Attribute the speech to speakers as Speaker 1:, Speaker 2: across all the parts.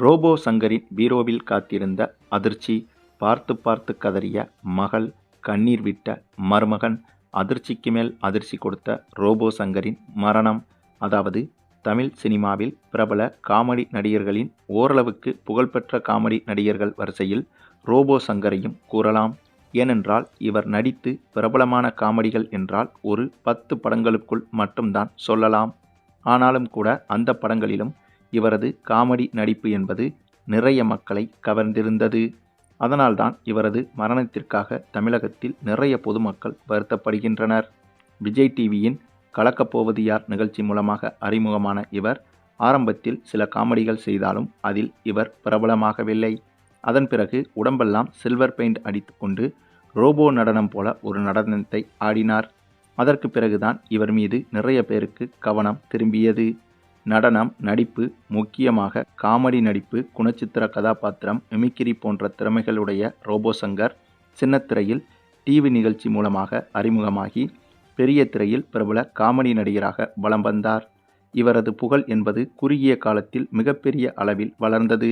Speaker 1: Robot சங்கரின் பீரோவில் காத்திருந்த அதிர்ச்சி பார்த்து பார்த்து கதறிய மகள் கண்ணீர் விட்ட மருமகன் அதிர்ச்சிக்கு மேல் அதிர்ச்சி கொடுத்த ரோபோ சங்கரின் மரணம். அதாவது தமிழ் சினிமாவில் பிரபல காமெடி நடிகர்களின் ஓரளவுக்கு புகழ்பெற்ற காமெடி நடிகர்கள் வரிசையில் ரோபோ சங்கரையும் கூறலாம். ஏனென்றால் இவர் நடித்து பிரபலமான காமெடிகள் என்றால் ஒரு பத்து படங்களுக்குள் மட்டும்தான் சொல்லலாம். ஆனாலும் கூட அந்த படங்களிலும் இவரது காமெடி நடிப்பு என்பது நிறைய மக்களை கவர்ந்திருந்தது. அதனால்தான் இவரது மரணத்திற்காக தமிழகத்தில் நிறைய பொதுமக்கள் வருத்தப்படுகின்றனர். விஜய் டிவியின் கலக்கப்போவது யார் நிகழ்ச்சி மூலமாக அறிமுகமான இவர் ஆரம்பத்தில் சில காமெடிகள் செய்தாலும் அதில் இவர் பிரபலமாகவில்லை. அதன் பிறகு உடம்பெல்லாம் சில்வர் பெயிண்ட் அடித்துக்கொண்டு ரோபோ நடனம் போல ஒரு நடனத்தை ஆடினார். அதற்கு பிறகுதான் இவர் மீது நிறைய பேருக்கு கவனம் திரும்பியது. நடனம் நடிப்பு முக்கியமாக காமெடி நடிப்பு குணச்சித்திர கதாபாத்திரம் மிமிக்கிரி போன்ற திறமைகளுடைய ரோபோ சங்கர் சின்னத்திரையில் டிவி நிகழ்ச்சி மூலமாக அறிமுகமாகி பெரிய திரையில் பிரபல காமெடி நடிகராக வலம் வந்தார். இவரது புகழ் என்பது குறுகிய காலத்தில் மிகப்பெரிய அளவில் வளர்ந்தது.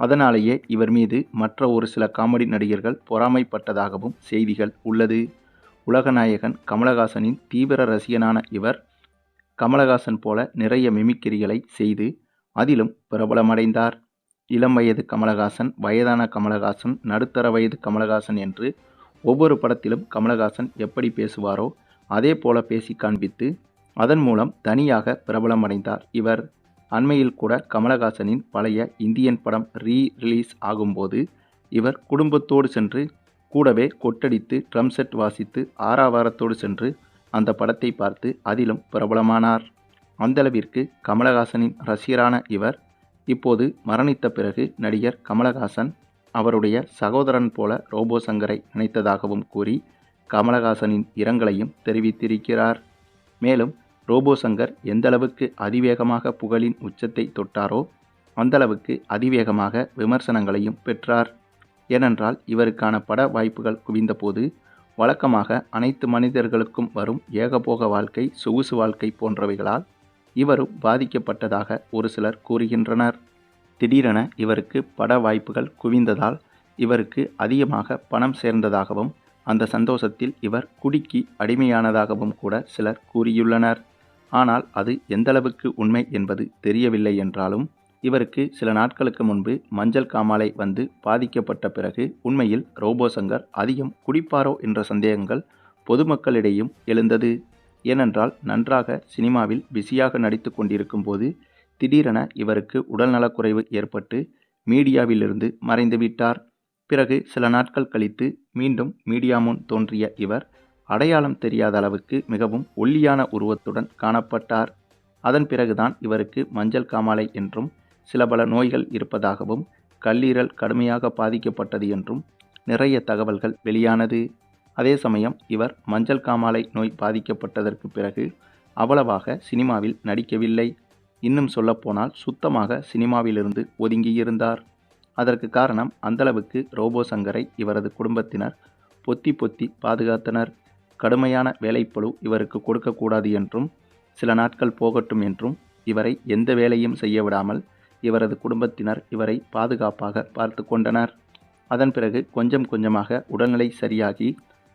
Speaker 1: அதனாலேயே இவர் மீது மற்ற ஒரு சில காமெடி நடிகர்கள் பொறாமைப்பட்டதாகவும் செய்திகள் உள்ளது. உலகநாயகன் கமலஹாசனின் தீவிர ரசிகனான இவர் கமலஹாசன் போல நிறைய மிமிக்கிரிகளை செய்து அதிலும் பிரபலமடைந்தார். இளம் வயது கமலஹாசன் வயதான கமலஹாசன் நடுத்தர வயது கமலஹாசன் என்று ஒவ்வொரு படத்திலும் கமலஹாசன் எப்படி பேசுவாரோ அதே போல பேசி காண்பித்து அதன் மூலம் தனியாக பிரபலமடைந்தார். இவர் அண்மையில் கூட கமலஹாசனின் பழைய இந்தியன் படம் ரீ ரிலீஸ் ஆகும்போது இவர் குடும்பத்தோடு சென்று கூடவே கொட்டடித்து ட்ரம் செட் வாசித்து ஆறாவாரத்தோடு சென்று அந்த படத்தை பார்த்து அதிலும் பிரபலமானார். அந்தளவிற்கு கமலஹாசனின் ரசிகரான இவர் இப்போது மரணித்த பிறகு நடிகர் கமலஹாசன் அவருடைய சகோதரன் போல ரோபோ சங்கரை நினைத்ததாகவும் கூறி கமலஹாசனின் இரங்கலையும் தெரிவித்திருக்கிறார். மேலும் ரோபோ சங்கர் எந்தளவுக்கு அதிவேகமாக புகழின் உச்சத்தை தொட்டாரோ அந்தளவுக்கு அதிவேகமாக விமர்சனங்களையும் பெற்றார். ஏனென்றால் இவருக்கான பட வாய்ப்புகள் குவிந்தபோது வழக்கமாக அனைத்து மனிதர்களுக்கும் வரும் ஏகபோக வாழ்க்கை சொகுசு வாழ்க்கை போன்றவைகளால் இவரும் பாதிக்கப்பட்டதாக ஒரு சிலர் கூறுகின்றனர். திடீரென இவருக்கு பட வாய்ப்புகள் குவிந்ததால் இவருக்கு அதிகமாக பணம் சேர்ந்ததாகவும் அந்த சந்தோஷத்தில் இவர் குடிக்கு அடிமையானதாகவும் கூட சிலர் கூறியுள்ளனர். ஆனால் அது எந்தளவுக்கு உண்மை என்பது தெரியவில்லை என்றாலும் இவருக்கு சில நாட்களுக்கு முன்பு மஞ்சள் காமாலை வந்து பாதிக்கப்பட்ட பிறகு உண்மையில் ரோபோ சங்கர் அதிகம் குடிப்பாரோ என்ற சந்தேகங்கள் பொதுமக்களிடையும் எழுந்தது. ஏனென்றால் நன்றாக சினிமாவில் பிஸியாக நடித்து கொண்டிருக்கும் போது திடீரென இவருக்கு உடல்நலக்குறைவு ஏற்பட்டு மீடியாவிலிருந்து மறைந்துவிட்டார் பிறகு சில நாட்கள் கழித்து மீண்டும் மீடியா முன் தோன்றிய இவர் அடையாளம் தெரியாத அளவுக்கு மிகவும் ஒல்லியான உருவத்துடன் காணப்பட்டார். அதன் பிறகுதான் இவருக்கு மஞ்சள் காமாலை என்றும் சில பல நோய்கள் இருப்பதாகவும் கல்லீரல் கடுமையாக பாதிக்கப்பட்டது என்றும் நிறைய தகவல்கள் வெளியானது. அதே சமயம் இவர் மஞ்சள் காமாலை நோய் பாதிக்கப்பட்டதற்கு பிறகு அவ்வளவாக சினிமாவில் நடிக்கவில்லை. இன்னும் சொல்லப்போனால் சுத்தமாக சினிமாவிலிருந்து ஒதுங்கியிருந்தார். அதற்கு காரணம் அந்தளவுக்கு ரோபோ சங்கரை இவரது குடும்பத்தினர் பொத்தி பொத்தி பாதுகாத்தனர். கடுமையான வேலைப்பழு இவருக்கு கொடுக்கக்கூடாது என்றும் சில நாட்கள் போகட்டும் என்றும் இவரை எந்த வேலையும் செய்ய விடாமல் இவரது குடும்பத்தினர் இவரை பாதுகாப்பாக பார்த்து கொண்டனர். அதன் பிறகு கொஞ்சம் கொஞ்சமாக உடல்நிலை சரியாகி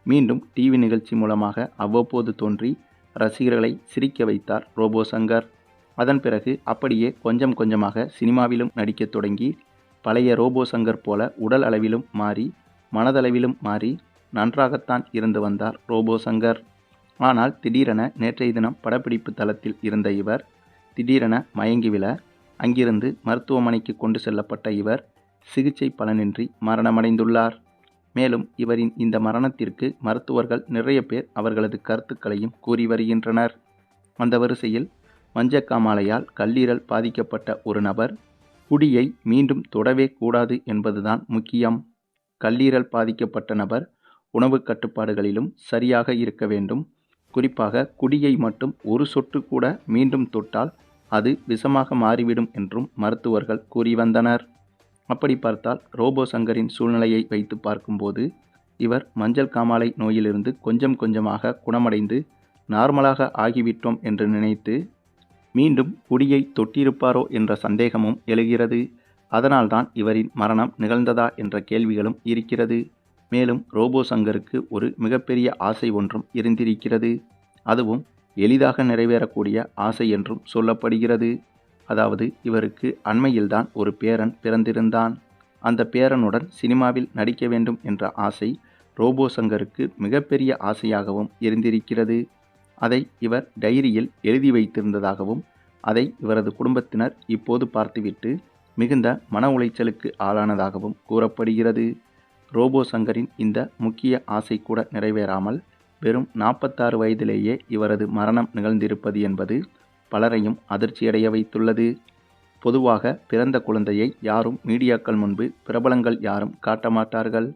Speaker 1: மீண்டும் டிவி நிகழ்ச்சி மூலமாக அவ்வப்போது தோன்றி ரசிகர்களை சிரிக்க வைத்தார் ரோபோ சங்கர். அதன் பிறகு அப்படியே கொஞ்சம் கொஞ்சமாக சினிமாவிலும் நடிக்கத் தொடங்கி பழைய ரோபோ சங்கர் போல உடல் அளவிலும் மாறி மனதளவிலும் மாறி நன்றாகத்தான் இருந்து வந்தார் ரோபோ சங்கர். ஆனால் திடீரென நேற்றைய தினம் படப்பிடிப்பு தளத்தில் இருந்த இவர் திடீரென மயங்கி விழ அங்கிருந்து மருத்துவமனைக்கு கொண்டு செல்லப்பட்ட இவர் சிகிச்சை பலனின்றி மரணமடைந்துள்ளார். மேலும் இவரின் இந்த மரணத்திற்கு மருத்துவர்கள் நிறைய பேர் அவர்களது கருத்துக்களையும் கூறி வருகின்றனர். அந்த வரிசையில் மஞ்சக்காமாலையால் கல்லீரல் பாதிக்கப்பட்ட ஒரு நபர் குடியை மீண்டும் தொடவே கூடாது என்பதுதான் முக்கியம். கல்லீரல் பாதிக்கப்பட்ட நபர் உணவு கட்டுப்பாடுகளிலும் சரியாக இருக்க வேண்டும். குறிப்பாக குடியை மட்டும் ஒரு சொட்டு கூட மீண்டும் தொட்டால் அது விஷமாக மாறிவிடும் என்றும் மருத்துவர்கள் கூறி வந்தனர் அப்படி பார்த்தால் ரோபோ சங்கரின் சூழ்நிலையை வைத்து பார்க்கும்போது இவர் மஞ்சள் காமாலை நோயிலிருந்து கொஞ்சம் கொஞ்சமாக குணமடைந்து நார்மலாக ஆகிவிட்டோம் என்று நினைத்து மீண்டும் குடியை தொட்டிருப்பாரோ என்ற சந்தேகமும் எழுகிறது. அதனால்தான் இவரின் மரணம் நிகழ்ந்ததா என்ற கேள்விகளும் இருக்கிறது. மேலும் ரோபோ சங்கருக்கு ஒரு மிகப்பெரிய ஆசை ஒன்றும் இருந்திருக்கிறது. அதுவும் எளிதாக நிறைவேறக்கூடிய ஆசை என்றும் சொல்லப்படுகிறது. அதாவது இவருக்கு அண்மையில்தான் ஒரு பேரன் பிறந்திருந்தான். அந்த பேரனுடன் சினிமாவில் நடிக்க வேண்டும் என்ற ஆசை ரோபோ சங்கருக்கு மிகப்பெரிய ஆசையாகவும் இருந்திருக்கிறது. அதை இவர் டைரியில் எழுதி வைத்திருந்ததாகவும் அதை இவரது குடும்பத்தினர் இப்போது பார்த்துவிட்டு மிகுந்த மன உளைச்சலுக்கு ஆளானதாகவும் கூறப்படுகிறது. ரோபோ சங்கரின் இந்த முக்கிய ஆசை கூட நிறைவேறாமல் வெறும் நாற்பத்தாறு வயதிலேயே இவரது மரணம் நிகழ்ந்திருப்பது என்பது பலரையும் அதிர்ச்சியடைய வைத்துள்ளது. பொதுவாக பிறந்த குழந்தையை யாரும் மீடியாக்கள் முன்பு பிரபலங்கள் யாரும் காட்ட மாட்டார்கள்.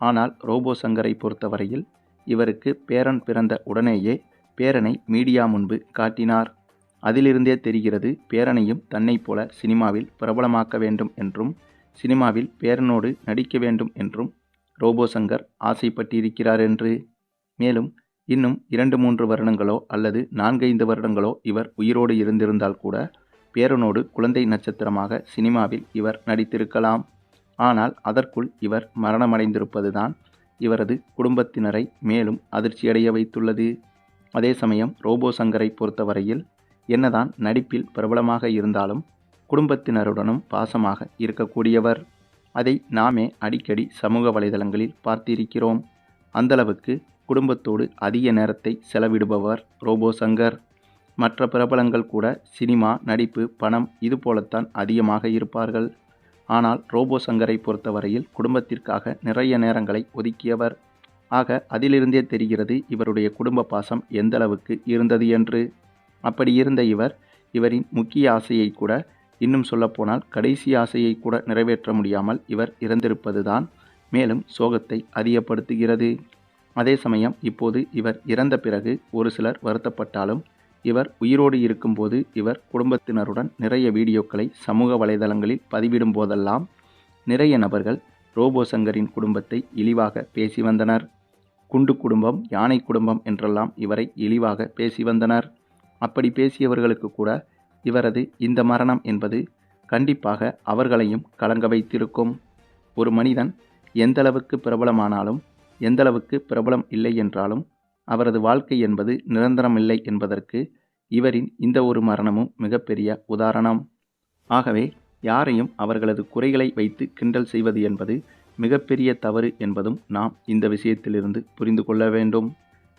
Speaker 1: ஆனால் ரோபோ சங்கரை பொறுத்தவரையில் இவருக்கு பேரன் பிறந்த உடனேயே பேரனை மீடியா முன்பு காட்டினார். அதிலிருந்தே தெரிகிறது பேரனையும் தன்னைப் போல சினிமாவில் பிரபலமாக்க வேண்டும் என்றும் சினிமாவில் பேரனோடு நடிக்க வேண்டும் என்றும் ரோபோ சங்கர் ஆசைப்பட்டிருக்கிறார் என்று. மேலும் இன்னும் இரண்டு மூன்று வருடங்களோ அல்லது நான்கைந்து வருடங்களோ இவர் உயிரோடு இருந்திருந்தால் கூட பேரனோடு குழந்தை நட்சத்திரமாக சினிமாவில் இவர் நடித்திருக்கலாம். ஆனால் அதற்குள் இவர் மரணமடைந்திருப்பதுதான் இவரது குடும்பத்தினரை மேலும் அதிர்ச்சியடைய வைத்துள்ளது. அதே சமயம் ரோபோ சங்கரை பொறுத்தவரையில் என்னதான் நடிப்பில் பிரபலமாக இருந்தாலும் குடும்பத்தினருடனும் பாசமாக இருக்கக்கூடியவர். அதை நாமே அடிக்கடி சமூக வலைதளங்களில் பார்த்திருக்கிறோம். அந்தளவுக்கு குடும்பத்தோடு அதிக நேரத்தை செலவிடுபவர் ரோபோ சங்கர். மற்ற பிரபலங்கள் கூட சினிமா நடிப்பு பணம் இது போலத்தான் அதிகமாக இருப்பார்கள். ஆனால் ரோபோ சங்கரை பொறுத்தவரையில் குடும்பத்திற்காக நிறைய நேரங்களை ஒதுக்கியவர். ஆக அதிலிருந்தே தெரிகிறது இவருடைய குடும்ப பாசம் எந்தளவுக்கு இருந்தது என்று. அப்படி இருந்த இவர் இவரின் முக்கிய ஆசையை கூட இன்னும் சொல்லப்போனால் கடைசி ஆசையை கூட நிறைவேற்ற முடியாமல் இவர் இறந்திருப்பதுதான் மேலும் சோகத்தை அதிகப்படுத்துகிறது. அதே சமயம் இப்போது இவர் இறந்த பிறகு ஒரு சிலர் வருத்தப்பட்டாலும் இவர் உயிரோடு இருக்கும்போது இவர் குடும்பத்தினருடன் நிறைய வீடியோக்களை சமூக வலைதளங்களில் பதிவிடும் போதெல்லாம் நிறைய நபர்கள் ரோபோ சங்கரின் குடும்பத்தை இழிவாக பேசி வந்தனர். குண்டு குடும்பம் யானை குடும்பம் என்றெல்லாம் இவரை இழிவாக பேசி வந்தனர். அப்படி பேசியவர்களுக்கு கூட இவரது இந்த மரணம் என்பது கண்டிப்பாக அவர்களையும் கலங்க வைத்திருக்கும். ஒரு மனிதன் எந்தளவுக்கு பிரபலமானாலும் எந்தளவுக்கு பிரபலம் இல்லை என்றாலும் அவரது வாழ்க்கை என்பது நிரந்தரமில்லை என்பதற்கு இவரின் இந்த ஒரு மரணமும் மிகப்பெரிய உதாரணம். ஆகவே யாரையும் அவர்களது குறைகளை வைத்து கிண்டல் செய்வது என்பது மிகப்பெரிய தவறு என்பதும் நாம் இந்த விஷயத்திலிருந்து புரிந்து கொள்ள வேண்டும்.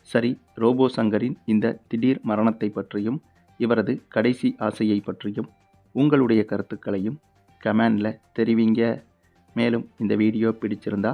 Speaker 1: சரி ரோபோ சங்கரின் இந்த திடீர் மரணத்தை பற்றியும் இவரது கடைசி ஆசையை பற்றியும் உங்களுடைய கருத்துக்களையும் கமெண்டில் தெரிவிங்க. மேலும் இந்த வீடியோ பிடிச்சிருந்தா